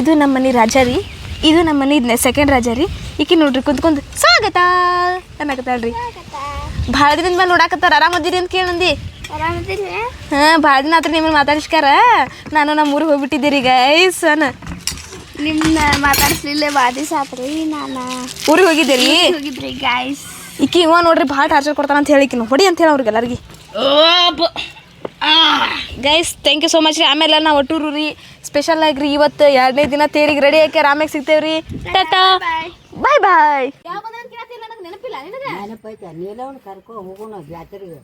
ಇದು ನಮ್ಮ ಮನೆ ರಾಜ ರೀ. ಇದು ನಮ್ಮ ಮನೆ ಸೆಕೆಂಡ್ ರಾಜ ರೀ. ಈಕಿ ನೋಡ್ರಿ ಕುಂತ್ಕೊಂಡು ಸ್ವಾಗತ! ಅನ್ನಕತ್ತಾಳ್ರಿ. ಭಾಳ ದಿನದ ಮೇಲೆ ನೋಡಾಕತ್ತಾರ. ಆರಾಮದಿರಿ ಅಂತ ಕೇಳಂದಿ ಹಾಂ ಭಾಳ ದಿನ ಆತ್ರಿ ನಿಮ್ಮನ್ನ ಮಾತಾಡಿಸ್ಕಾರ ನಾನು ನಮ್ಮ ಊರಿಗೆ ಹೋಗ್ಬಿಟ್ಟಿದ್ದೀರಿ ಈಗ ಗೈಸ್ ಅನ್ನ. ನಿಮ್ಮನ್ನ ಮಾತಾಡಿಸ್ಲಿಲ್ಲ ಭಾಳ ದಿವಸ ಆತ್ರಿ ನಾನು? ಊರಿಗೆ ಹೋಗಿದ್ದೀರಿ? ಹೋಗಿದ್ರಿ ಗಾಯ್ಸ್ ಈಕಿ ಇವ ನೋಡ್ರಿ ಭಾಳ ಟಾರ್ಚರ್ ಕೊಡ್ತಾನ ಅಂತ ಹೇಳಿಕಿನ ಹೊಡಿ ಅಂತ ಹೇಳಿ ಅವ್ರಿಗೆ ಎಲ್ಲರಿಗೆ. Guys thank you so much ರೀ. ಆಮೇಲೆ ನಾವು ಒಟ್ಟೂರು ರೀ. ಸ್ಪೆಷಲ್ ಆಗಿ ರೀ ಇವತ್ತು ಎರಡನೇ ದಿನ ತೇರಿಗೆ ರೆಡಿ ಆಕೆ ಆಮೇಲೆ ಸಿಗ್ತೇವ್ರಿ. ಟಾಟಾ ಬಾಯ್ ಬಾಯ್ ನೆನಪೈತೆ ನೀಲವನ್ ಕರ್ಕೊ ಹೋಗೋಣ ಜಾತ್ರೆಗೆ.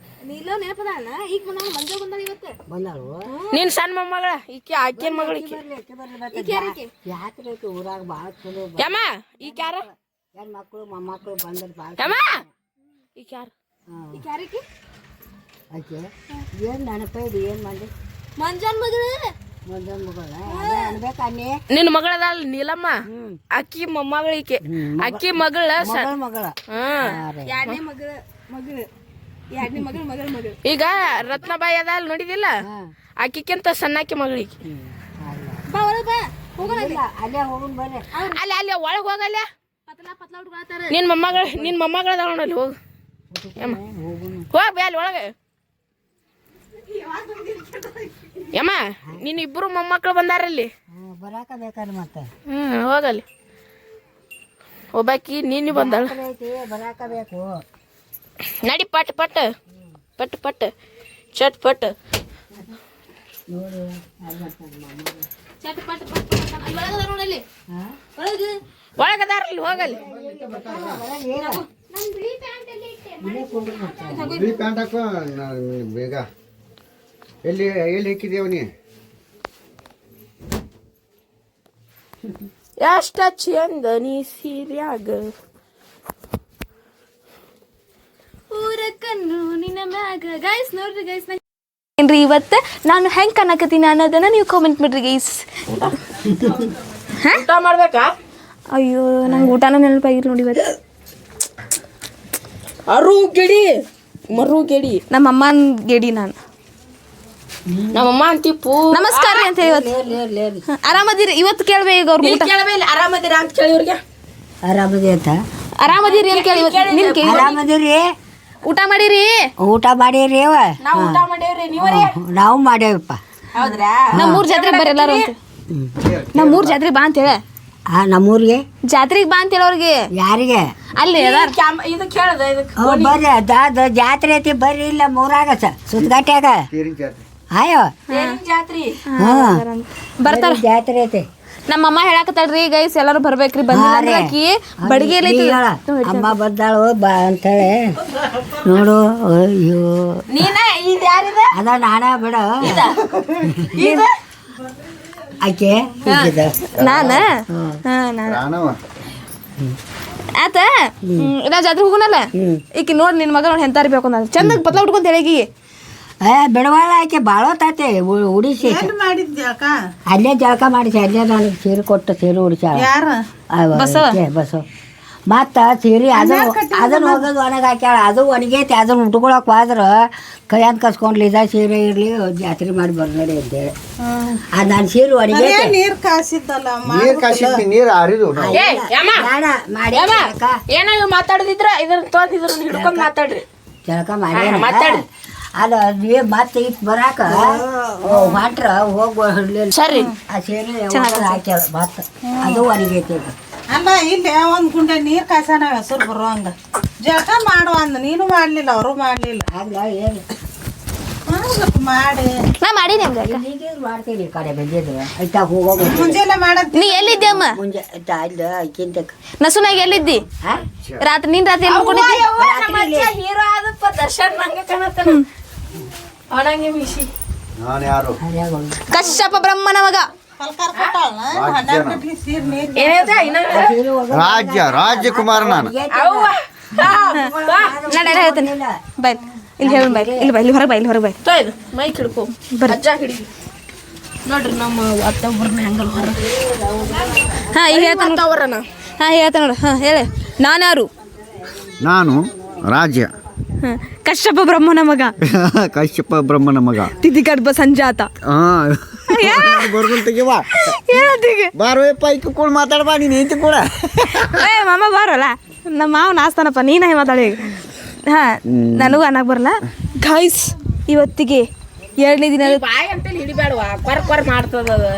ಬಂದಾಳು ನೀನ್ ಸಣ್ಣ ಮೊಮ್ಮಗಳ ಈಕೆ ಆಕೆ ಮಗಳ ಜಾತ್ರೆ ಐತಿ ಊರಾಗ ಭಾಳ ಚಲೋ ಯಮ್ಮ ಈಕೆ ಯಾರ? ಹೆಣ್ ಮಕ್ಕಳು ಮೊಮ್ಮಕ್ಳು ಬಂದ್ರೆ ಭಾಳ ಯಮ್ಮ! ಈಕೆ ಯಾರು? ಆಕೆ? ಏನ್ ನೆನಪೈದು ಏನ್ ಮಾಡಿ ಮಂಜಾನ್ ಮಗಳು ನಿನ್ನ ಮಗಳದಲ್ಲ ನೀಲಮ್ಮ? ಅಕ್ಕಿ ಮೊಮ್ಮಗಳಿಕೆ. ಅಕ್ಕಿ ಮಗಳ ಸ ಮಗಳ ಮಗಳ. ಹ್ಮ್ ಎರಡನೇ ಮಗಳು ಮಗಳು. ಎರಡನೇ ಮಗಳ ಮಗಳು ಈಗ ರತ್ನಬಾಯಿ ಅದ ಅಲ್ಲಿ ನೋಡಿದಿಲ್ಲ ಸಣ್ಣ ಸಣ್ಣಾಕಿ ಮಗಳಿಗೆ ಅಲ್ಲೇ. ಅಲ್ಲಿ. ಒಳಗೆ ಹೋಗಲ್ಲ? ನಿನ್ ಮೊಮ್ಮಗಳ ನಿನ್ ಮೊಮ್ಮಗಳದಾಳ ನೋಡಲ್ಲಿ ಹೋಗು. ಯಮ್ಮ ಹೋಗ್ ಬೇ ಅಲ್ಲಿ ಒಳಗೆ. ಯಮ್ಮ ನೀನು ಇಬ್ಬರು ಮೊಮ್ಮಕ್ಕಳು ಬಂದಾರಲ್ಲಿ ಹ್ಮ್, ಬರಾಕ ಮತ್ತೆ. ಹೋಗಲ್ಲಿ ಒಬ್ಬಾಕಿ ನೀನು ಬಂದಾಳ. ಬರಾಕ ಬೇಕು. ನಡಿ ಪಟ್ ಪಟ್. ಪಟ್ ಪಟ್. ಚಟ್ ಪಟ್. ಒಳಗದಾರಲ್ಲಿ ಹೋಗಲ್ಲಿ ಬೇಗ. ಎಲ್ಲಿ ಎಲ್ಲಿ ಹಾಕಿದೇವ ನೀ ಎಷ್ಟ ಚಂದ ನೀ ಸೀರ್ಯಾಗ. ಊರ ಕಣ್ಣು ನಿನ್ನ ಮ್ಯಾಗ. ಗೈಸ್ ನೋಡ್ರಿ ಗೈಸ್ ಏನ್ರಿ ಇವತ್ತು? ನಾನು ಹೆಂಗ್ ಕನ್ನಕತ್ತೀನಿ ಅನ್ನೋದನ್ನ ನೀವು ಕಾಮೆಂಟ್ ಮಾಡ್ರಿ ಗೈಸ್ ಊಟ ಮಾಡ್ಬೇಕಾ? ಅಯ್ಯೋ ನಂಗೆ ಊಟನ ನೆನಪಾಗಿರಿ ನೋಡಿ ಇವತ್ತು. ಅರು ಗೆಡಿ ಮರು ಗೆಡಿ ನಮ್ಮ ಅಮ್ಮನ ಗೆಡಿ ನಾನು. ನಮ್ಮಮ್ಮ ಅಂತಿಪ್ಪು. ನಮಸ್ಕಾರ ರೀ ಅಂತ ಹೇಳಿ ಇವತ್ತು ಆರಾಮದಿರಿ ಇವತ್ತು ಕೇಳ್ಬೇ ಈಗ ಅವ್ರ ಊಟ. ಕೇಳಬೇಲ್ಲ ಆರಾಮದಿರ ಅಂತ ಕೇಳಿ ಇವ್ರಿಗೆ. ಆರಾಮದಿ ಅಂತ? ಆರಾಮದಿರಿ ಅಂತ ಕೇಳಿ ಇವತ್ತು. ನಿನ್ ಕೇಳಿ. ಆರಾಮದಿರಿ? ಊಟ ಮಾಡಿರಿ? ಊಟ ಮಾಡಿರಿ ಅವ ನಾವು ಊಟ ಮಾಡೇವ್ರಿ ನೀವರೇ? ನಾವು ಮಾಡೇವಪ್ಪ ಹೌದ್ರಾ? ನಮ್ಮೂರ್ ಜಾತ್ರೆ ಬರ್ರಿ ಎಲ್ಲಾರು ಅಂತ. ನಮ್ಮೂರ್ ಜಾತ್ರೆ ಬಾ ಅಂತ ಹೇಳ. ಆ ನಮ್ಮೂರಿಗೆ? ಜಾತ್ರೆಗೆ ಬಾ ಅಂತ ಹೇಳ ಅವ್ರಿಗೆ ಯಾರಿಗೆ? ಅಲ್ಲಿ ಇದು ಕೇಳ್ದ ಬರ್ರಿ ಅದ ಅದ ಜಾತ್ರೆ ಐತಿ ಬರ್ರಿ ಇಲ್ಲ ಮೂರಾಗ ಸುತ್ತಗಟ್ಟ್ಯಾಗ ಆಯೋ ಜಾತ್ರಿ? ಬರ್ತಾರ. ಜಾತ್ರೆ ಐತಿ? ನಮ್ಮ ಅಮ್ಮ ಹೇಳಾಕತ್ತಾಳ್ರಿ ಗೈಸ್ ಎಲ್ಲಾರು ಬರ್ಬೇಕ್ರಿ ಬಂದಿ ಅಂದ್ರೆ ಆಕಿ ಬಡಿಗೆ ಅಮ್ಮ ಬಂದಾಳು ಬಾ ಅಂತೇಳಿ. ನೋಡು ಅಯ್ಯೋ. ನೀನ? ಇದು ಯಾರಿದ? ಅದ ನಾನ ಬಿಡ. ಆಕೆ. ನಾನ? ಹಾ ನಾನು. ಪ್ರಾಣವ ಆತ? ನಾ ಜಾತ್ರೆ ಹೋಗುನಲ್ಲ? ಈಕಿ ನೋಡಿ ನಿನ್ ಮಗ ನೋಡಿ ಹೆಂತಾರಿ ಬೇಕು ನಾನು ಚಂದ ಪತ್ಲ ಉಟ್ಕೊಂತ ಹೇಳಿ ಏ ಬಿಡವಾಳ ಆಕೆ ಭಾಳ ತಾತೆ ಉಡಿಸಿ. ಅಲ್ಲೇ ಜಳಕ ಮಾಡಿಸಿ ಅಲ್ಲೇ ನನಗೆ ಸೀರೆ ಕೊಟ್ಟು ಸೀರೆ ಉಡಿಸ್ಯಾಳ ಬಸವ? ಬಸವ. ಮತ್ತ ಸೀರೆ ಅದು ಅದನ್ನ ಹೋಗೋದು ಒಣಗಿ ಹಾಕ್ಯಾಳ ಅದು ಒಣಗೈತಿ ಅದನ್ನ ಉಟ್ಕೊಳಕ್ ಹೋದ್ರ ಕೈಯಂತ ಕಸ್ಕೊಂಡ್ಲಿ ಇದ ಸೀರೆ ಇರ್ಲಿ ಜಾತ್ರೆ ಮಾಡಿ ಬರ್ನಡಿ ಅಂತೇಳಿ. ಅದು ನಾನು ಸೀರೆ ಒಣಗೈತಿ. ನೀರ್ ಕಾಸಿದ್ದಲ್ಲ ನೀರ್ ಕಾಸಿದ್ದು ನೀರ್ ಆರಿದು ಬೇಡ ಮಾಡಿ ಏನೋ ಮಾತಾಡದಿದ್ರ ಇದನ್ನ ತೋರಿಸಿದ್ರು ಹಿಡ್ಕೊಂಡು ಮಾತಾಡ್ರಿ. ಜಳಕ ಮಾಡಿ ಮಾತಾಡು. ಅಲ್ಲ ನೀ ಮತ್ತೆ ಇಟ್ ಬರಾಕ ಹೊಂಟ್ರ ಹೋಗಿ ಸರಿ. ಆ ಸೇರಿ ಹಾಕ್ಯಾವ ಮತ್ತ. ಅದು ಒಣಗೈತಿ. ಅಲ್ಲ ಇಲ್ಲಿ ಒಂದ್ ಗುಂಡೆ ನೀರು ಕಾಸನ ಹೆಸರು ಬರುವಂಗ ಜಳಕ ಮಾಡು ಅಂದ. ನೀನು ಮಾಡಲಿಲ್ಲ ಅವರು ಮಾಡಲಿಲ್ಲ. ಅಲ್ಲ ಏನು? ಮಾಡಿ. ನಾ ಮಾಡಿ ಹಂಗ ಮಾಡ್ತೀನಿ ಕಡೆ ಆಯ್ತಾ ಮುಂಜಾನೆ ಮಾಡದ್ ನೀ ಎಲ್ಲಿದ್ದೆ ಅಮ್ಮ? ಮುಂಜೆ ಆಕಿಂತ ನಸುನಾಗ ಎಲ್ಲಿದ್ದಿ? ಹಾ? ರಾತ್ರಿ ನಿನ್ ರಾತ್ರಿ ಎಲ್ಲಿ ಮಲ್ಕೊಂಡಿದ್ದಿ? ಹೀರೋ ಆದಪ್ಪ ದರ್ಶನ್ ನಂಗ ಕಾಣತ್ತಾನ. ಅವನಂಗೆ ಮಿಸಿ ನಾನು ಯಾರು ಕಶ್ಯಪ ಬ್ರಹ್ಮನ ಮಗ. ರಾಜ್ಯ ರಾಜ್ಯಕುಮಾರ ನಾನು. ಹೇಳ್ತೇನೆ ಬೈ ಬಾ. ನಾನು ಹೇಳ್ತೀನಿ. ಬಾಯ್ ಇಲ್ಲಿ. ಹೇಳಿ ಬಾಯ್ ಇಲ್ಲಿ. ಬಾಯ್ ಇಲ್ಲಿ ಹೊರಗೆ ಬೈ ಇಲ್ಲಿ ಹೊರಗೆ ಬಾಯ್ ಮೈ ಮೈಕ್ ಹಿಡ್ಕೊ. ಅಜ್ಜ ಹಿಡಿ ನೋಡ್ರಿ ನಮ್ಮ ಹೆಂಗಲ್ ಹೊರ ಹಾಂ ಈಗ ಹೇಳ್ತಾನೆ ಹಾಂ ಹೇಳ್ತಾನೆ ನೋಡು. ಹಾಂ ಹೇಳಿ. ನಾನಾರು ನಾನು ರಾಜ್ಯ. ಕಶ್ಯಪ ಬ್ರಹ್ಮನ ಮಗ. ಕಶ್ಯಪ ಬ್ರಹ್ಮನ ಮಗ. ತಿಥಿ ಗರ್ಭ ಸಂಜಾತ ಇಕ್ಕ ಕೂಡ ಮಾತಾಡ್ಬಾ ನೀನು ಹೆಂತಿ ಕೂಡ ಏ ಮಾಮ ಬಾರಲ್ಲ. ನಮ್ಮ ಮಾವ ನಾಸ್ತಾನಪ್ಪ ನೀನೇ ಮಾತಾಡಿ ಹಾ ನನಗೂ ಅನ್ನಕ್ ಬರಲ್ಲ. ಗಾಯ್ಸ್ ಇವತ್ತಿಗೆ ಎರಡನೇ ದಿನ ಬಾಯಿ ಅಂತೇಳಿ ಹಿಡಿಬೇಡವಾ ಕೊರ ಕೊರ ಮಾಡ್ತದ ಅದು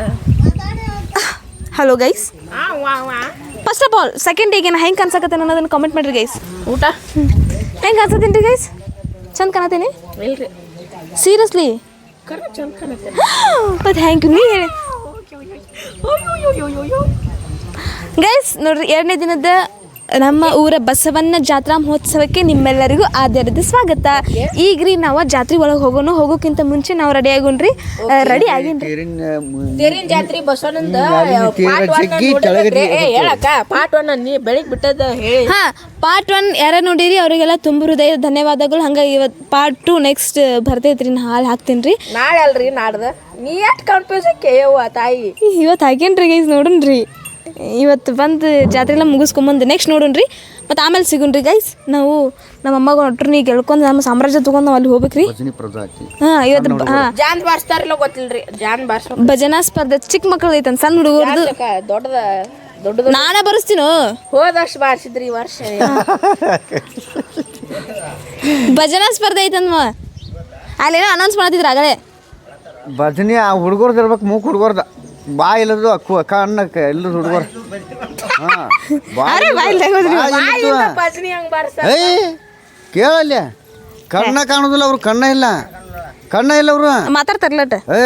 ಹಲೋ ಗೈಸ್ ಆ ವಾ ವಾ. ಫಸ್ಟ್ ಆಫ್ ಆಲ್ ಸೆಕೆಂಡ್ ಡೇಗೆ ಹೆಂಗ್ ಹೆಂಗೆ ಕನ್ಸಕತ್ತೆ ಅನ್ನೋದನ್ನ ಕಾಮೆಂಟ್ ಮಾಡ್ರಿ ಗೈಸ್ ಊಟ? ಹೆಂಗೆ ಅನ್ಸತ್ತೀನಿ ರೀ ಗೈಸ್ ಚಂದ ಕಾಣತೀನಿ ಇಲ್ರಿ. ಸೀರಿಯಸ್ಲಿ ಚಂದ ಕಾಣತ್ತೆ. ಮತ್ತು ಹೆಂಗೆ ನೀ ಹೇಳಿ. ಗೈಸ್ ನೋಡ್ರಿ ಎರಡನೇ ದಿನದ ನಮ್ಮ ಊರ ಬಸವಣ್ಣ ಜಾತ್ರಾ ಮಹೋತ್ಸವಕ್ಕೆ ನಿಮ್ಮೆಲ್ಲರಿಗೂ ಆಧಾರದ ಸ್ವಾಗತ. ಈಗ ರೀ ನಾವು ಜಾತ್ರೆ ಒಳಗೆ ಹೋಗೋಣ ಹೋಗೋಕ್ಕಿಂತ ಮುಂಚೆ ನಾವು ರೆಡಿ ಆಗೋಣ್ರಿ. ರೆಡಿ ಆಗೀನ್ರಿ. ತೇರಿನ ಜಾತ್ರೆ ಬಸವನಂದ ಪಾರ್ಟ್ ಒನ್ ನೀ ಬೆಳಿಗ್ಗೆ ಬಿಟ್ಟದ ಹೇಳಿ. ಹಾ ಪಾರ್ಟ್ ಒನ್ ಯಾರ ನೋಡಿರಿ ಅವರಿಗೆಲ್ಲ ತುಂಬ ಹೃದಯ ಧನ್ಯವಾದಗಳು. ಹಂಗ ಇವತ್ತು ಪಾರ್ಟ್ ಟು ನೆಕ್ಸ್ಟ್ ಬರ್ತೈತ್ರಿ ನಾ ಹಾಲು ಹಾಕ್ತೀನಿ ರೀ ನಾಳೆ ಅಲ್ರಿ ನಾಡ್ದ. ನೀ ಯಾಕೆ ಕನ್ಫ್ಯೂಸ್ ಕೇಯವ್ವ ತಾಯಿ. ಇವತ್ತು ಹಾಕೇನ್ರಿ ಗೈಸ್ ನೋಡೋಣ್ರಿ ಇವತ್ತು ಬಂದು ಜಾತ್ರೆಲ್ಲ ಮುಗಿಸ್ಕೊಂಬಂದು ನೆಕ್ಸ್ಟ್ ನೋಡೋಣ ರೀ ಮತ್ತು ಆಮೇಲೆ ಸಿಗೋಣ್ರಿ ಗೈಸ್ ನಾವು ನಮ್ಮ ಅಮ್ಮಗ ಹೊಟ್ರು ನೀ ಗೆಳ್ಕೊಂಡು ನಮ್ಮ ಸಾಮ್ರಾಜ್ಯ ತೊಗೊಂಡು ನಾವು ಅಲ್ಲಿ ಹೋಗ್ಬೇಕು ರೀ ಹಾಂ ಇವತ್ತು ಹಾಂ. ಜಾನ್ ಬಾರ್ಸ್ತಾರಿಲ್ಲ ಗೊತ್ತಿಲ್ರಿ. ಜಾನ್ ಬಾರಿಸ್ ಭಜನಾ ಸ್ಪರ್ಧೆ ಚಿಕ್ಕ ಮಕ್ಕಳು ಐತಂತ ಸಣ್ಣ ಹುಡುಗರು ದೊಡ್ಡದ ದೊಡ್ಡದು ನಾನೇ ಬರೆಸ್ತೀನೋ? ಹೋದಷ್ಟು ಬಾರ್ಸಿದ್ರಿ ಈ ವರ್ಷ. ಭಜನಾ ಸ್ಪರ್ಧೆ ಐತನ್ವ ಅಲ್ಲೇನೋ ಅನೌನ್ಸ್ ಮಾಡ್ತಿದ್ರು ಆಗಲೇ. ಭಜನೆ ಆ ಹುಡುಗರ್ದು ಇರ್ಬೇಕು ಮೂಕ್ ಹುಡುಗರ್ದ. ಬಾ ಇಲ್ಲದು ಅಕ್ಕು ಕಣ್ಣಕ್ಕೆ ಎಲ್ಲರೂ ಹುಡುಗರು. ಹಾಂ ಅರೆ ಇಲ್ಲದು. ಬಾಯ್ ತೆಗ್ದ್ರಿ. ಬಾ ಇಲ್ಲದು. ಭಜನಿ ಹಂಗ್ ಬಾರ್ಸ ಏಯ್ ಕೇಳಲ್ಲ. ಕಣ್ಣ ಕಾಣೋದಿಲ್ಲ ಅವ್ರು ಕಣ್ಣ ಇಲ್ಲ. ಕಣ್ಣ ಇಲ್ಲ ಅವರು. ಮಾತಾಡ್ತಾರಲ್ಲಟ ಏ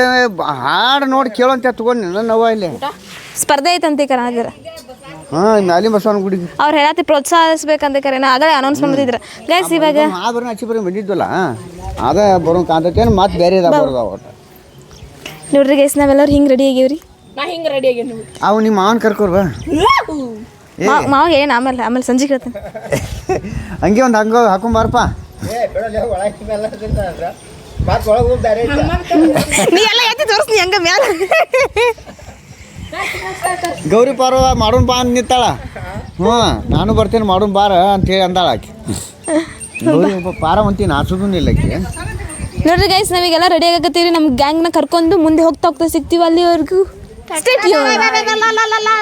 ಹಾಡು ನೋಡಿ ಕೇಳೋಂತ ತಗೊಂಡು ನೋವ ಇಲ್ಲಿ. ಸ್ಪರ್ಧೆ ಐತಂತೆ ಕರ ಹಾಂ ನಾಲಿ ಬಸವನ ಗುಡಿ. ಅವ್ರು ಹೇಳತ್ತಿ ಪ್ರೋತ್ಸಾಹಿಸ್ಬೇಕಂತ ಕರೆ ನಾ ಆಗಲೇ ಅನೌನ್ಸ್ ಮಾಡಿದ್ರು ಗೈಸ್ ಇವಾಗ ಆ ಬರೋಣ ಹಚ್ಚಿ ಬರೀ ಬಂದಿದ್ವಲ್ಲ ಅದ ಬರೋ ಕಾಂತೇನು ಮತ್ತೆ ಬೇರೆ ಇದಾವ ಬರೋದು ಅವ್ರು ನೋಡ್ರಿ ಗೈಸ್ ನಾವೆಲ್ಲರೂ ಹಿಂಗೆ ರೆಡಿ ಆಗೀವ್ರಿ? ನಾ ಹಿಂಗ್ ರೆಡಿ ಆಗೇನಿ ಅವು ನಿಮ್ಮ ಮಾವನ ಕರ್ಕೋರ್ ಬಾ. ಮಾವ ಮಾವ ಏನು ಆಮೇಲೆ ಆಮೇಲೆ ಸಂಜೆ ಕೇಳ್ತಾನೆ. ಹಂಗೆ ಒಂದು ಹಂಗ ಹಾಕೊಂಬಾರಪ್ಪ ನೀ ಎಲ್ಲ ಎತ್ತಿ ತೋರಿಸ್ನಿ ಹಂಗ ಮ್ಯಾಲ. ಗೌರಿ ಪಾರ್ವ ಮಾಡೋನ್ ಬಾ ಅಂತ ನಿಂತಾಳ. ಹ್ಞೂ ನಾನು ಬರ್ತೇನೆ ಮಾಡೋನ್ ಬಾರ ಅಂತೇಳಿ ಅಂದಾಳ ಆಕೆ. ಗೌರಿ ಪಾರ ಪಾರವಂತಿ ನಾಚೋದೂ ಇಲ್ಲ ಆಕೆ. ನೋಡ್ರಿ ಗೈಸ್ ನಾವೀಗೆಲ್ಲ ರೆಡಿ ಆಗತ್ತೀರಿ ನಮ್ಮ ಗ್ಯಾಂಗ್ನ ಕರ್ಕೊಂಡು ಮುಂದೆ ಹೋಗ್ತಾ ಹೋಗ್ತಾ ಸಿಗ್ತೀವಿ ಅಲ್ಲಿವರೆಗೂ Stay tuned.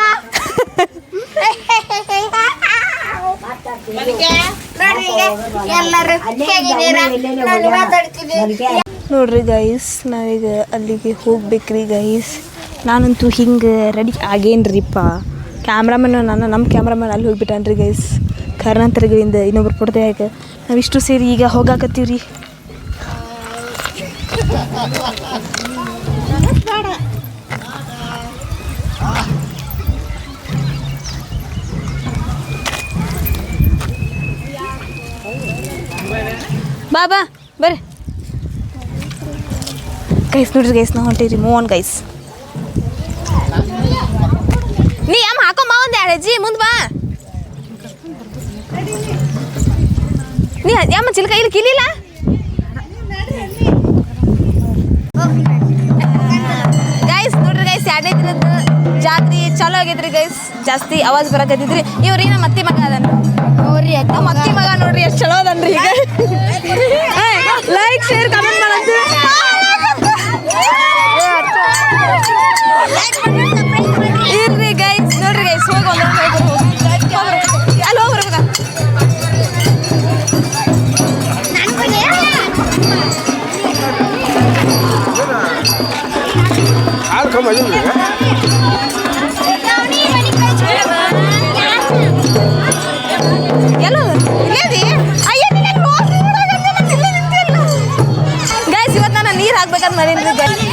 ನೋಡ್ರಿ ಗೈಸ್ ನಾವೀಗ ಅಲ್ಲಿಗೆ ಹೋಗ್ಬೇಕ್ರಿ ಗೈಸ್ ನಾನಂತೂ ಹಿಂಗೆ ರೆಡಿ ಆಗೇನ್ರಿಪ್ಪ ಕ್ಯಾಮ್ರಾಮನ್ ನಾನು ನಮ್ಮ ಕ್ಯಾಮ್ರಾಮನ್ ಅಲ್ಲಿ ಹೋಗ್ಬಿಟ್ಟಾನ್ರಿ ಗೈಸ್ ಕಾರಣಾಂತರಗಳಿಂದ ಇನ್ನೊಬ್ರು ಕೊಡ್ದೆ ನಾವು ನಾವಿಷ್ಟು ಸೇರಿ ಈಗ ಹೋಗಾಕತ್ತೀವ್ರಿ. ಬಾ ಬಾ, ಬರ್ರಿ. ಗೈಸ್ ನೋಡ್ರಿ ಗೈಸ್ ನಾವು ಹೊಂಟೀರಿ ಮೋನ್ ಗೈಸ್ ನೀ, ಅಮ್ಮ ಹಾಕೊಂಬ ಒಂದು ಎರಡು ಅಜ್ಜಿ ಮುಂದೆ ಬಾ. ನೀ, ಅಮ್ಮ, ಚಿಲ್ಕ, ಇಲ್ಲಿ ಕಿಲಿಲ್ಲ? ಗೈಸ್ ನೋಡ್ರಿ ಗೈಸ್ ಎರಡನೇ ದಿನದ ಜಾತ್ರೆ ಚಲೋ ಆಗೈತ್ರಿ ಗೈಸ್ ಜಾಸ್ತಿ ಅವಾಜ್ ಬರಕತ್ತಿದ್ರಿ. ಇವ್ರಿ ನಮ್ಮ ಅತ್ತಿ ಮಗ ಅದನ್ ನೋಡ್ರಿ ನಮ್ಮ ಅತ್ತಿ ಮಗ ನೋಡ್ರಿ ಎಷ್ಟು ಚಲೋ ಅದನ್ರಿ ಈಗ. ಲೈಕ್ ಶೇರ್ ಕಮೆಂಟ್ ಮಾಡಂತ ನೀರು ಹಾಕ್ಬೇಕಂತ ಮಾಡೀನಿ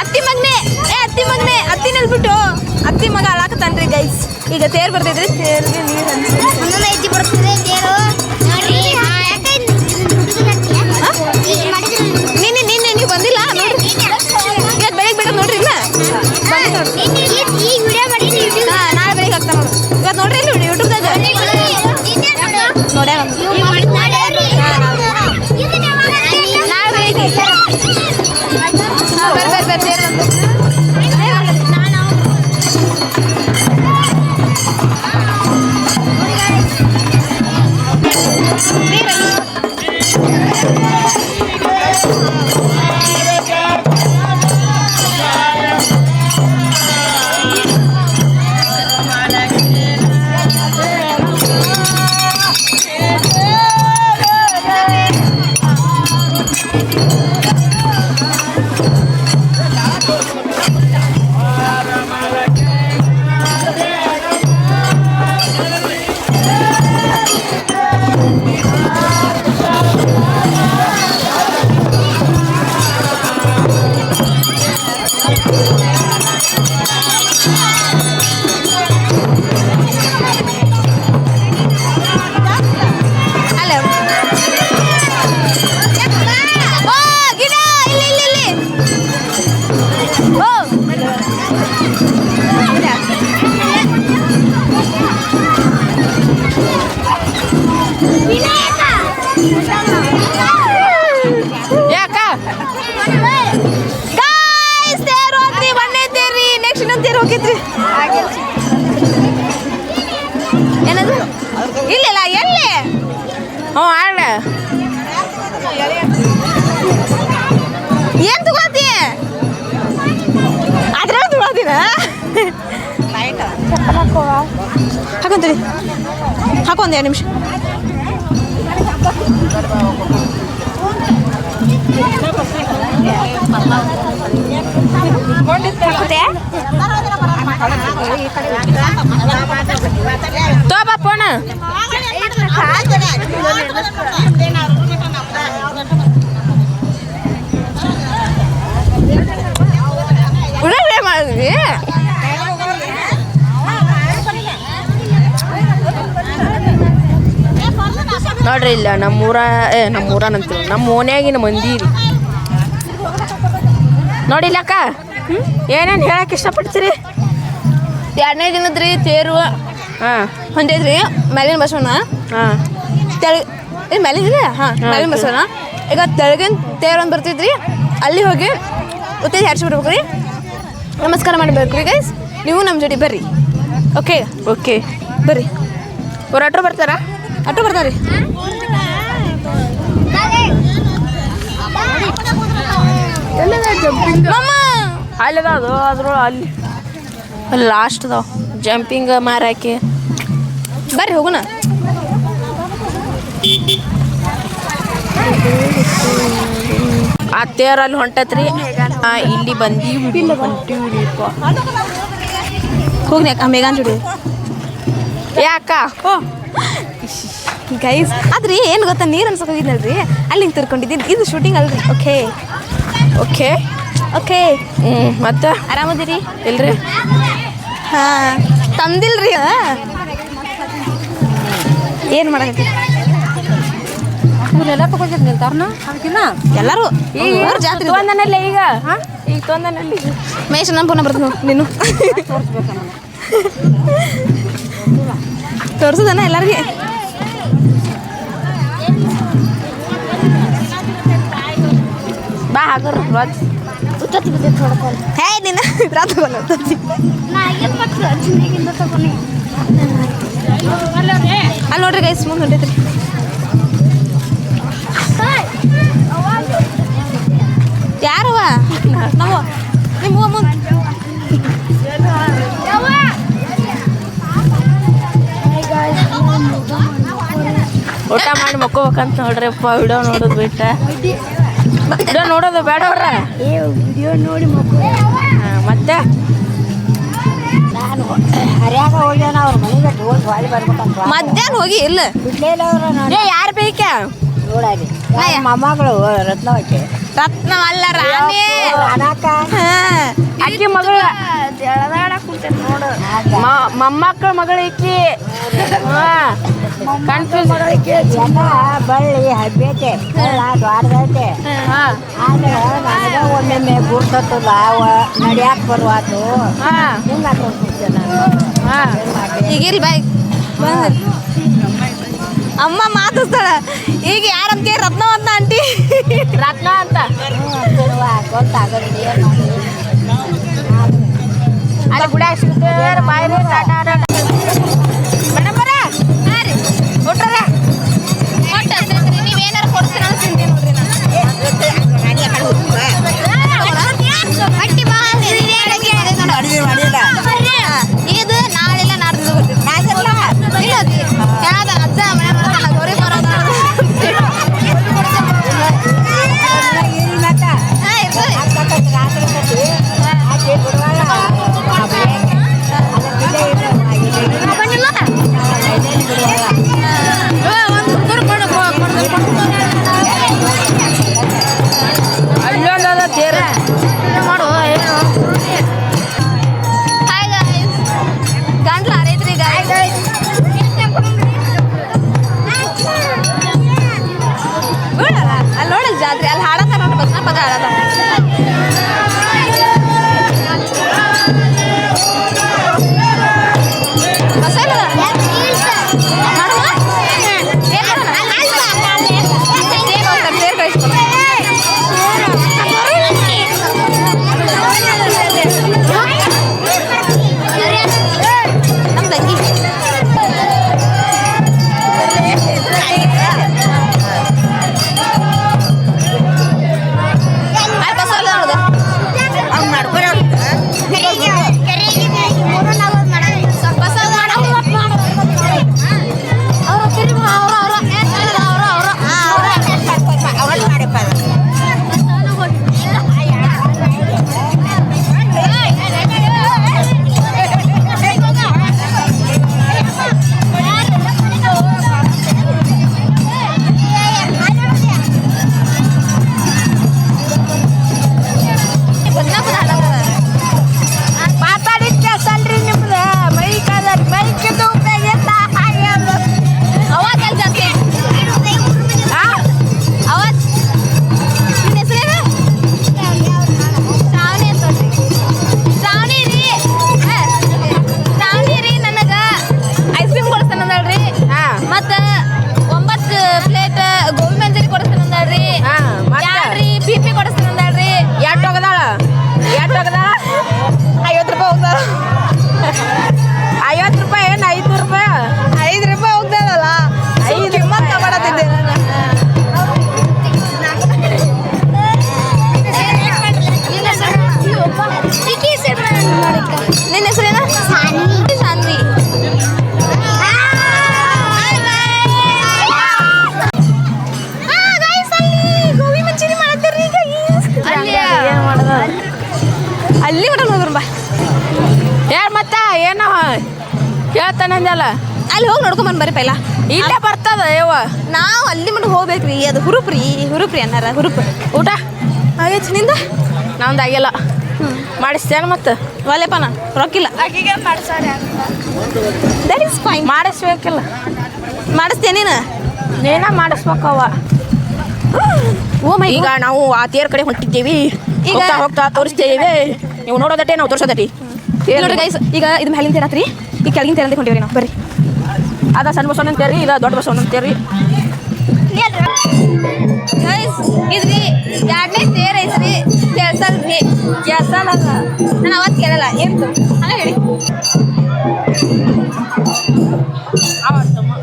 ಅತ್ತಿ ಮಗನೆ, ಏ ಅತ್ತಿ ಮಗನೆ ಅತ್ತಿ ನಿಲ್ಬಿಟ್ಟು ಅತ್ತಿ ಮಗ ಅಳಾಕತ್ತಾನ್ರಿ ಗೈಸ್ ಈಗ ತೇರ್ ಬರ್ತೈತ್ರಿ ತೇರ್ಗೆ ನೀರು ಹಂಚ್ರಿ. ಹಾಕೊಂದ್ ಎರಡು ನಿಮಿಷ. ತೋಬಾ ಫೋನ್ ನೋಡ್ರಿ ಇಲ್ಲ ನಮ್ಮೂರ ಏ ನಮ್ಮೂರ ನಂತೀವಿ ನಮ್ಮ ಓನ್ಯಾಗಿನ ಮಂದಿ ರೀ. ನೋಡಿಲ್ಲಕ್ಕ ಏನೇನು ಹೇಳಕ್ಕೆ ಇಷ್ಟಪಡ್ತೀರಿ? ಎರಡನೇ ದಿನದ್ರಿ ತೇರು. ಹಾಂ. ಹೊಂದೈತ್ರಿ ಮೇಲಿನ ಬಸವಣ್ಣ. ಹಾಂ. ತೆಳಗ್ ಏನು ಮೇಲಿದ್ರಿ ಹಾಂ ಮೇಲಿನ ಬಸವಣ್ಣ. ಈಗ ತೆಳಗಿನ ತೇರು ಅಂತ ಬರ್ತಿದ್ರಿ ಅಲ್ಲಿ ಹೋಗಿ ಉತ್ತೇಜ ಹರಿಸಿ ಬಿಡ್ಬೇಕು ರೀ ನಮಸ್ಕಾರ ಮಾಡಬೇಕು ರೀ ಗೈಸ್ ನೀವು ನಮ್ಮ ಜೋಡಿ ಬರ್ರಿ. ಓಕೆ ಓಕೆ ಬರ್ರಿ. ಹೊರಟ್ರು ಬರ್ತಾರಾ? ಬರ್ತಾವ್ರಿ ಅಲ್ಲಿ ಅಲ್ಲದ ಅದು ಅದ್ರ ಅಲ್ಲಿ. ಅಲ್ಲಿ ಲಾಸ್ಟ್ ಅದಾವ. ಜಂಪಿಂಗ್ ಮಾರಾಕಿ. ಬರ್ರಿ ಹೋಗೋಣ. ಆ ತೇರ್ ಅಲ್ಲಿ ಹೊಂಟತ್ರಿ. ಇಲ್ಲಿ ಬಂದಿ ಹೊಂಟೀವ್ರಿಪ್ಪ ಹೋಗ್ನಿ ಅಕ್ಕ ಮೇಘಾನ್ ಜೋಡಿ. ಯಾಕ ಓ ಗೈಸ್ ಆದ್ರೆ ಏನು ಗೊತ್ತಾ ನೀರು ಅನ್ಸಕ್ ಹೋಗಿದ್ನಲ್ರಿ ಅಲ್ಲಿ ಹಿಂಗೆ ತಿರ್ಕೊಂಡಿದ್ದೀನಿ. ಇದು ಶೂಟಿಂಗ್ ಅಲ್ರಿ. ಓಕೆ ಓಕೆ ಓಕೆ ಹ್ಞೂ ಮತ್ತೆ? ಆರಾಮದಿರಿ? ಇಲ್ರಿ ಹಾಂ. ತಂದಿಲ್ರಿ ಏನು ಮಾಡಕತ್ತಿ? ಎಲ್ಲ ತಗೊಂಡಿದ್ ನಿಂತವ್ರನ್ನ ಅದಕ್ಕಿನ್ನ? ಎಲ್ಲರೂ? ಈಗ ಜಾತ್ರೆ. ತೊಂದನಲ್ಲ ಈಗ? ಈಗ? ತೊಂದನಲ್ಲಿ ಮಹೇಶ್ ನಮ್ಮ ಫೋನ್ ಬರ್ತದೆ ನೀನು. ತೋರ್ಸದನ ಎಲ್ಲರಿಗೆ. ಬಾ ಹಾಕೋರು ರೋಜ್ ಹೇ, ನೀನು ರಾತ್ ತಗೊಂಡು ಹೋಗ್ತೀನಿ. ಅಲ್ಲಿ ನೋಡ್ರಿ ಗೈಸ್ ಮುಂದೆ ಹೊಂಟೈತ್ರಿ. ಯಾರವ ನಮ್ಮ ನಿಮ್ಮ ಅವ್ವ ಮುಂದೆ. ಊಟ ಮಾಡಿ ಮಕ್ಕೋಬೇಕಂತ ನೋಡ್ರಿಪ್ಪ ವಿಡಿಯೋ ನೋಡೋದು ಬಿಟ್ಟ ವಿಡಿಯೋ ನೋಡೋದು ಬೇಡ ಅವ್ರ. ವಿಡಿಯೋ ನೋಡಿ ಮತ್ತೆ? ನಾನು ಹರ್ಯಾಗ ಹೋಗ್ಯಾನ ಅವ್ರ ಮನೆಗೆ ಹೋಗಿ ಹೊಳಿ ಬರ್ಬೇಕಂತ ಮಧ್ಯಾಹ್ನ ಹೋಗಿ ಇಲ್ಲ? ಬಿಡ್ಲೇ ಇಲ್ಲ ಅವ್ರ ನಾನು. ಏ ಯಾರು ಬೇಕಾ ನೋಡಾಗಿ ಮೊಮ್ಮಗಳು ರತ್ನವಕ್ಕೆ. ರತ್ನ ಅಲ್ಲ ರಾಣಿ ಅಕ್ಕಿ ಹಾ. ಕುಂತೇನ್ ನೋಡು. ಮೊಮ್ಮಕ್ಕಳ ಮಗಳು ಈಕಿ ಕನ್ಫ್ಯೂಸ್ ಎಲ್ಲ ಬಳ್ಳಿ ಹಬ್ಬೈತೆ. ದ್ವಾರದೈತೆ. ಆದ್ರೆ ನನಗೆ ಒಮ್ಮೊಮ್ಮೆ ಗುರ್ತತ್ತಲ್ಲ ನಡ್ಯಾಕ್ ಬರುವಾತು. ಅಮ್ಮ ಮಾತಾಡ್ತಾಳ. ಈಗ ಯಾರಂತ ರತ್ನ ಅಂತ ಆಂಟಿ ರತ್ನ ಅಂತ ಗೊತ್ತಾಗಲ್ಲ ಅಲ್ಲಿ ಗುಡಿ ಸಿಗ್ತೇವೆ ಬಾಯ್ರಿ ಟಾಟಾ ಟಾಟಾ ಮೇಡಮ್ ಬರ ಹಾಂ ರೀ. ಕೊಟ್ರ ನೀವೇನಾರು ಕೊಡ್ತೀರ ಅಂತ ತಿಂತೀನಿ ನೋಡ್ರಿ ಪೈಲ ಇಲ್ಲೇ ಬರ್ತದ ಯವ್ವ. ನಾವು ಅಲ್ಲಿ ಮಟ್ಟ ಹೋಗ್ಬೇಕ್ರಿ. ಅದು ಹುರುಪ್ರಿ ಹುರುಪ್ರಿ ಅನ್ನಾರ ಹುರುಪ್. ಊಟ? ಆಗೈತಿ ನಿಂದ? ನಮ್ದು ಆಗಿಲ್ಲ. ಮಾಡಿಸ್ತೇನೆ ಮತ್ತೆ? ಒಲೆಪ್ಪ ನಾ ರೊಕ್ಕಿಲ್ಲ ದಟ್ ಇಸ್ ಫೈನ್ ಮಾಡಿಸ್ಬೇಕಿಲ್ಲ. ಮಾಡಿಸ್ತೇನೆ ನೀನು? ನೀನ ಮಾಡಿಸ್ಬೇಕವ್ವ ಓ ಮೈ ಈಗ ನಾವು ಆ ತೇರ್ ಕಡೆ ಹೊಂಟಿದ್ದೀವಿ. ಈಗ- ಹೋಗ್ತಾ ಹೋಗ್ತಾ ತೋರಿಸ್ತೇವೆ. ನೀವು ನೋಡೋದಟ್ಟೆ ನಾವು ತೋರಿಸೋದಟ್ಟಿ. ನೋಡ್ರಿ ಗೈಸ್ ಈಗ ಇದು ಮೇಲಿನ ತೇರಾತ್ರಿ ಈಗ ಕೆಳಗಿನ ತೇರಂತ ಹೊಂಟಿವ್ರಿ ನಾವು. ಬರ್ರಿ. ಅದ ಸಣ್ಣ ಬಸವಣ್ಣ ಅಂತೇರಿ ಇಲ್ಲ ದೊಡ್ಡ ಬಸವಣ್ಣ ಅಂತೇರಿ? ಇದ್ರಿ ಎರಡನೇ ತೇರ್ ಐತ್ರಿ ಕೇಳ್ಸಲ್ ಕೆಲ್ಸಲ್ಲ ನಾನು ಅವತ್ತು ಕೇಳಲ್ಲ ಏನು ಹಂಗ ಹೇಳಿ. ಬಾಯ್ಲ್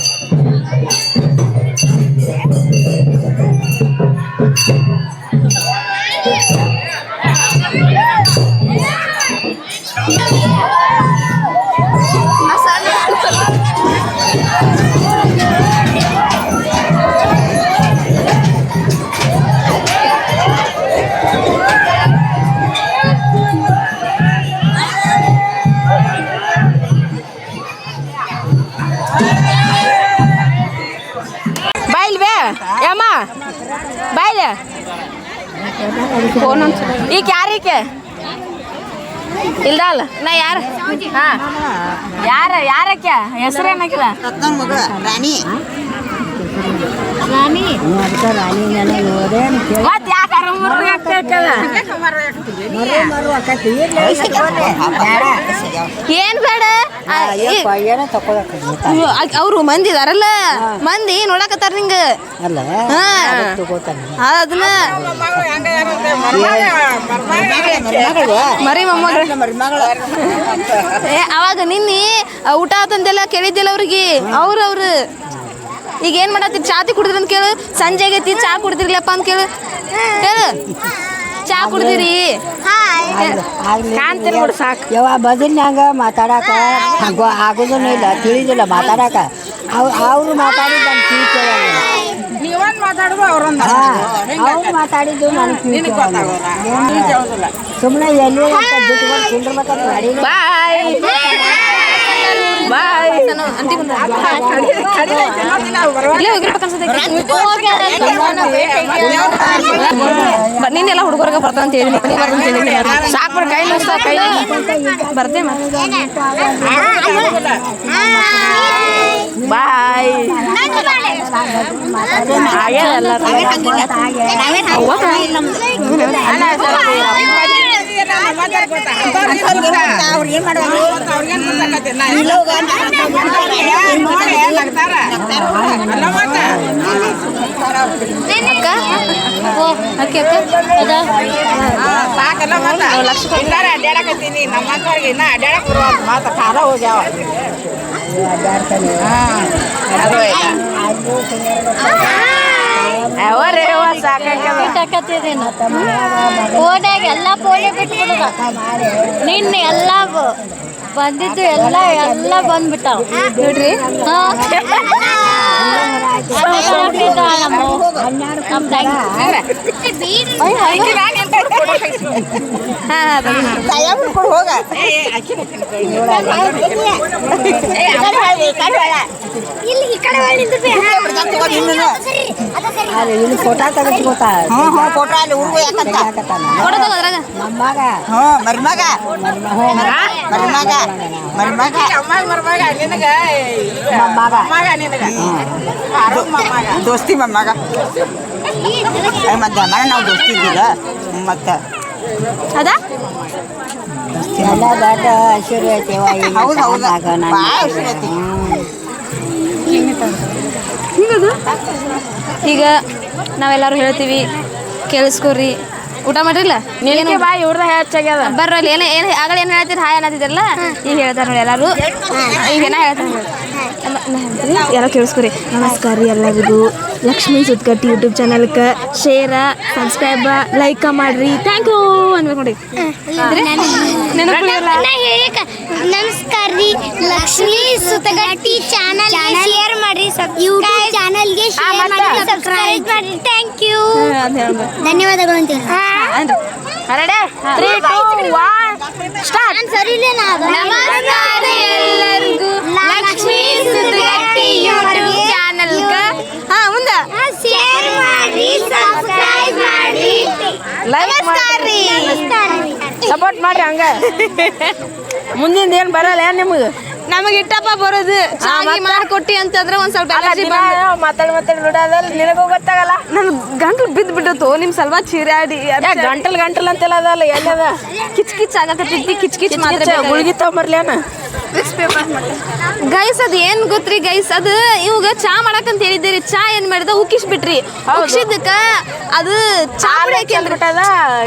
ಫೋನ್ ಈಗ ಯಾರೀಕೆ ಇಲ್ದಲ್ಲ ನಾ ಯಾರ? ಹಾ. ಯಾರ ಯಾರಕ್ಕೆ ಹೆಸರೇನಾಕಿಲ್ಲ ರಾಣಿ. ರಾಣಿ. ನನಗೆ ಬೇಡ? ಅವರು ಮಂದಿ ಇದಾರಲ್ಲ ಮಂದಿ ನೋಡಕತ್ತಾರ ನಿಂಗ? ಅದನ್ನ ಮರಿ ಅವಾಗ ನಿನ್ನಿ ಊಟ ಆತಂದೆಲ್ಲ ಕೇಳಿದ್ದಿಲ್ಲ ಅವ್ರಿಗೆ. ಅವ್ರು ಅವ್ರು. ಈಗ ಏನ್ ಮಾಡತ್ತಿ? ಚಾತಿ ಕುಡಿದ್ರಂತ ಕೇಳು. ಸಂಜೆ ಆಗೈತಿ ಚಾ ಕುಡಿದಿರ್ಲಪ್ಪ ಅಂತ ಕೇಳು. ಚಾ ಕುಡ್ದಿರಿ. ಬಿಡು ಸಾಕು. ಯವ್ವ ಬದಲ್ನ್ಯಾಗ ಮಾತಾಡಕ ಆಗೋ ಇಲ್ಲ ತಿಳಿದಿಲ್ಲ ಮಾತಾಡಕ. ಅವ್ ಅವ್ರು ಮಾತಾಡಿದ್ದು ನಾನು ಅವ್ರು ಮಾತಾಡಿದ್ದು ಸುಮ್ಮನೆ ಎಲ್ಲಿ ಅಂತ ಬಿಟ್ಕೊಂಡು ಕುಂಡ್ರಬೇಕಂತ ನಡಿ ಬಾಯ್. ಇಲ್ಲೇ ಹೋಗಿರ್ಬೇಕು ಅನ್ಸುತ್ತೆ. ನಿನ್ನೆಲ್ಲ ಹುಡುಗರಿಗೆ ಬರ್ತಾ ಅಂತ ಹೇಳಿ. ಅಂತ ಸಾಕು ಬಿಡು ಕೈ ಕೈ ಬರ್ತೆ ಬಾಯ್. ಹಾಗೆ ಅಕ್ಕಿ ಅಕ್ಕ ಅಡ್ಡಾಡಕತ್ತೀನಿ ನಮ್ಮ ಮಕ್ಕಳಿಗೆ ಇನ್ನ ಅಡ್ಡಾಡಕ್ ಬರುವ ಮಾತ ಕಾಲ ಹೋಗ್ಯಾವ ಅವರೇ ಸಾಕಾಗ್ಯದ ಫೋನ್ಯಾಗ ಎಲ್ಲ ಫೋನೇ ಬಿಟ್ಬಿಡದ. ನಿನ್ನೆ ಎಲ್ಲ ಬಂದಿದ್ದು ಎಲ್ಲ ಎಲ್ಲ ಬಂದ್ಬಿಟ್ಟಾವ. ನೋಡ್ರಿ. ಹಾ. ಇಲ್ಲಿ ಈ ಕಡೆ ಒಳಗೆ ನಿಂತಿರ್ಬೇಕು. ಅದು ಇಲ್ಲಿ ಫೋಟೋ ತೆಗೆಸ್ಕೋತಾ ಫೋಟೋ ಅಲ್ಲಿ ಹುಡುಗ ಯಾಕಂತ ಫೋಟೋ ತಗೋದ್ರಾಗ ನಮ್ಮಗ ಹ್ಞೂ ಮರಿಮಗ ಮರಿಮಗ ಮೊಮ್ಮಗ. ಮಗ. ನಿನಗ ದೋಸ್ತಿ ಮೊಮ್ಮಗ ಮತ್ತೆ ಮನೆ ನಾವು ದೋಸ್ತಿ ಇದ್ದಿಲ್ಲ ಮತ್ತೆ. ಅದಾ? ಎಲ್ಲ ದೊಡ್ಡ ಐಶ್ವರ್ಯ ಹೌದು ಹೌದು. ಈಗ ನಾವೆಲ್ಲರೂ ಹೇಳ್ತೀವಿ ಕೇಳಿಸ್ಕೊರಿ. ಊಟ ಮಾಡಿರಲ್ಲ ನೀನು ಬಾಯ್ ಇವ್ರದ ಹೆಚ್ಚಾಗ್ಯದ. ಬರ್ರಿ ಅಲ್ಲಿ. ಏನ ಏನು ಆಗಲೇ ಏನು ಹೇಳ್ತೀರಿ? ಹಾಯ್ ಅನ್ನತ್ತಿದ್ರಲ್ಲ ಈಗ ಹೇಳ್ತಾರೆ ನೋಡಿ ಎಲ್ಲರೂ. ಈಗ ಏನ ಹೇಳ್ತಾರೆ ಎಲ್ಲ ಕೇಳಿಸ್ಕೊರಿ. ನಮಸ್ಕಾರ ರೀ ಎಲ್ಲರಿಗೂ. ಲಕ್ಷ್ಮೀ ಸುದ್ಗಟ್ಟಿ ಯೂಟ್ಯೂಬ್ ಚಾನಲ್ಗೆ ಶೇರ ಸಬ್ಸ್ಕ್ರೈಬ ಲೈಕ್ ಮಾಡ್ರಿ. ಥ್ಯಾಂಕ್ ಯು ಅನ್ಬೇಕು ನೋಡಿ. ನೆನಪಿಲ್ಲ ನಮಸ್ಕಾರ ರೀ. ಲಕ್ಷ್ಮಿ ಸುತಗಟ್ಟಿ ಚಾನಲ್ ಶೇರ್ ಮಾಡ್ರಿ ಯೂಟ್ಯೂಬ್ ಚಾನಲ್ಗೆ ಶೇರ್ ಮಾಡಿ ಸಬ್ಸ್ಕ್ರೈಬ್ ಮಾಡಿ ಥ್ಯಾಂಕ್ ಯು ಧನ್ಯವಾದಗಳು ಅಂತೀವಿ. ಅಂದ್ರೆ ರೆಡಿ ತ್ರೀ ಟು ಒನ್ ಸರಿ ನಮಸ್ಕಾರ ಎಲ್ಲರಿಗೂ. ಲಕ್ಷ್ಮಿ ಲಕ್ಷ್ಮೀ ಸಪೋರ್ಟ್ ಮಾಡ್ರಿ ಹಂಗ. ಮುಂದಿನ ಏನ್ ಬರಲ್ಲ ಏನ್ ನಿಮಗೆ? ನಮಗೆ ಇಟ್ಟಪ್ಪ ಬರೋದು. ಚೆನ್ನಾಗಿ ಮಾಡ್ಕೊಟ್ಟಿ ಅಂತಂದ್ರೆ ಒಂದ್ ಸ್ವಲ್ಪ ಮಾತಾಡಿ ಮಾತಾಡಿ ಬಿಡೋದಲ್ಲ ನಿನಗೂ ಗೊತ್ತಾಗಲ್ಲ. ನನ್ ಗಂಟ್ಲು ಬಿದ್ದು ಬಿಡುತ್ತೋ ನಿಮ್ ಸಲ್ವಾ ಚೀರಾಡಿ ಗಂಟಲ್ ಗಂಟಲ್ ಅಂತೆಲ್ಲ ಅದಲ್ಲ ಎಲ್ಲದ ಕಿಚ್ ಕಿಚ್ ಆಗತ್ತೈತಿ ಕಿಚ್ ಕಿಚ್ ಮಾತ್ರ ಗುಳಿಗೆ ತಗೊಂಬರ್ಲಿ ಏನ ಗೈಸ್ ಅದ್ ಏನ್ ಗೊತ್ತ್ರಿ ಗೈಸ್? ಅದು ಇವಾಗ ಚಾ ಮಾಡಕಂತ ಹೇಳಿದ್ದೀರಿ. ಚಾ ಏನ್ ಮಾಡಿದ? ಉಕ್ಕಿಸ್ ಬಿಟ್ರಿ ಅದು ಚಾ ಪುಡಿ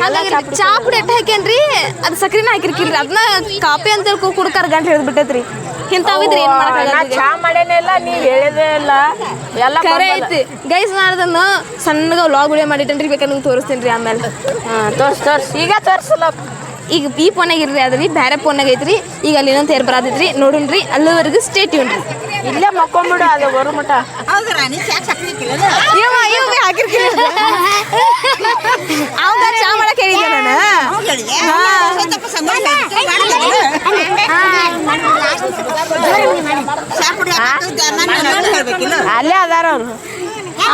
ಹಾಗಾಗಿ ಚಾ ಪುಡಿ ಎಟ್ಟ ಹಾಕೇನ್ರಿ ಅದು ಸಕ್ರಿನ ಹಾಕಿರ್ಕಿಲ್ರಿ. ಅದನ್ನ ಕಾಪಿ ಅಂತ ಹೇಳಿ ಕುಡ್ಕಾರ ಗಂಟ್ ಹಿಡಿದು ಬಿಟ್ಟೈತ್ರಿ ಇಂಥವಿದ್ರಿ ಏನ್ ಮಾಡಕ್ಕಾಗಲ್ಲ ಚಾ ಹೇಳಿದೇ ಇಲ್ಲ ಎಲ್ಲ ಕರೆ ಐತಿ. ಗೈಸ್ ಸಣ್ಣಗ ವ್ಲಾಗ್ ವಿಡಿಯೋ ಮಾಡಿಟ್ಟೇನ್ರಿ ಬೇಕಾದ್ರೆ ನಿಮ್ಗೆ ತೋರಿಸ್ತೀನಿ ರೀ ಆಮೇಲೆ ತೋರ್ಸ್ ತೋರ್ಸ್. ಈಗ ತೋರ್ಸಲ್ಲ ಈಗ ಈ ಫೋನಾಗ ಇರ್ರಿ ಅದ್ರಿ ಬೇರೆ ಫೋನಾಗ ಐತ್ರಿ. ಈಗ ಅಲ್ಲಿ ಇನ್ನೊಂದು ತೇರ್ ಬರತೈತ್ರಿ. ನೋಡಿನ್ರಿ ಅಲ್ಲಿವರೆಗೂ ಸ್ಟೇ ಟ್ಯೂನ್ ರೀ. ಇಲ್ಲೇ ಮಕ್ಕೊಂಬಿಡು ಅದು. ಬರೋ ಇವ ಅವಾಗ ಚಾ ಮಾಡಕ್ ಹೇಳಿದ್ದೆ ನಾನು. ಅಲ್ಲೇ ಅದಾರ ಅವ್ರು.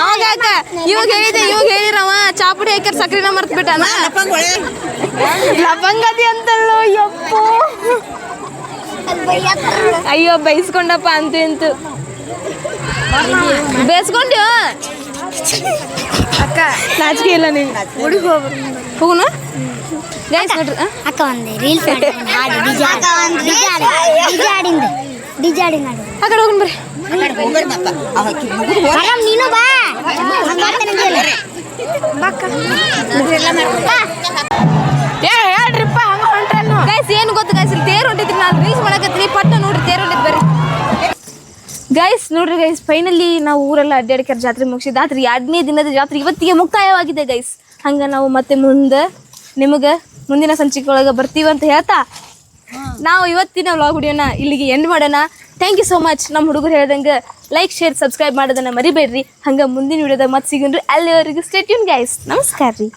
ಅವಾಗ ಇವಾಗ ಹೇಳಿದೆ ಇವಾಗ ಹೇಳಿರವ ಚಾಪುಡಿ ಹಾಕಿ ಹಾಕ್ಯಾರ ಸಕ್ರಿನ ಮರ್ತ್ ಬಿಟ್ಟಾನ ಲವಂಗದಿ ಅಂತಲ್ಲೋ ಯಪ್ಪು. ಅಯ್ಯೋ ಬೈಸ್ಕೊಂಡಪ್ಪ ಅಂತ ಇಂತು. ಬೇಸ್ಕೊಂಡ್ಯೋ? ಅಕ್ಕ ನಾಚಿಕೆ ಇಲ್ಲ ನೀವು ಹುಡುಗ ಹೋಗುನ ಗೈಸ್ ನೋಡ್ರಿ? ಅಕ್ಕ ಒಂದು ರೀಲ್ಸ್ ಡಿಜೆ ಆಡಿಂದ ಹಾಡು. ಆ ಕಡೆ ಹೋಗುನ್ ಬರ್ರಿ. ನೀನು ಬಾ. ಹೇಳ್ರಿಪ್ಪ ಹಂಗ ಗೈಸ್ ಏನು? ಗೊತ್ತು ಗೈಸ್ ಇಲ್ಲಿ ತೇರು ಹೊಂಟಿದ್ರಿ ನಾನು ರೀಲ್ಸ್ ಮಾಡಕತ್ತೀನಿ. ಪಟ್ಟ ನೋಡ್ರಿ ತೇರು ಹೊಂಟಿದ್ ಬರ್ರಿ. ಗೈಸ್ ನೋಡ್ರಿ ಗೈಸ್ ಫೈನಲಿ ನಾವು ಊರೆಲ್ಲ ಅಡ್ಡಾಡ್ಕ್ಯಾರ ಜಾತ್ರೆ ಮುಗಿಸಿದ. ಆದ್ರೆ ಎರಡನೇ ದಿನದ ಜಾತ್ರೆ ಇವತ್ತಿಗೆ ಮುಕ್ತಾಯವಾಗಿದೆ ಗೈಸ್ ಹಂಗ ನಾವು ಮತ್ತೆ ಮುಂದೆ ನಿಮಗೆ ಮುಂದಿನ ಸಂಚಿಕೆ ಒಳಗೆ ಬರ್ತೀವಿ ಅಂತ ಹೇಳ್ತಾ ನಾವು ಇವತ್ತಿನ ವ್ಲಾಗ್ ವಿಡಿಯೋನ ಇಲ್ಲಿಗೆ ಎಂಡ್ ಮಾಡೋಣ. ಥ್ಯಾಂಕ್ ಯು ಸೋ ಮಚ್ ನಮ್ಮ ಹುಡುಗರು ಹೇಳ್ದಂಗೆ ಲೈಕ್ ಶೇರ್ ಸಬ್ಸ್ಕ್ರೈಬ್ ಮಾಡೋದನ್ನ ಮರಿಬೇಡ್ರಿ. ಹಂಗೆ ಮುಂದಿನ ವಿಡಿಯೋದಾಗ ಮತ್ತೆ ಸಿಗೋನ್ರಿ ಅಲ್ಲಿವರೆಗೂ ಸ್ಟೇಟ್ಯೂನ್ ಗೈಸ್ ನಮಸ್ಕಾರ ರೀ.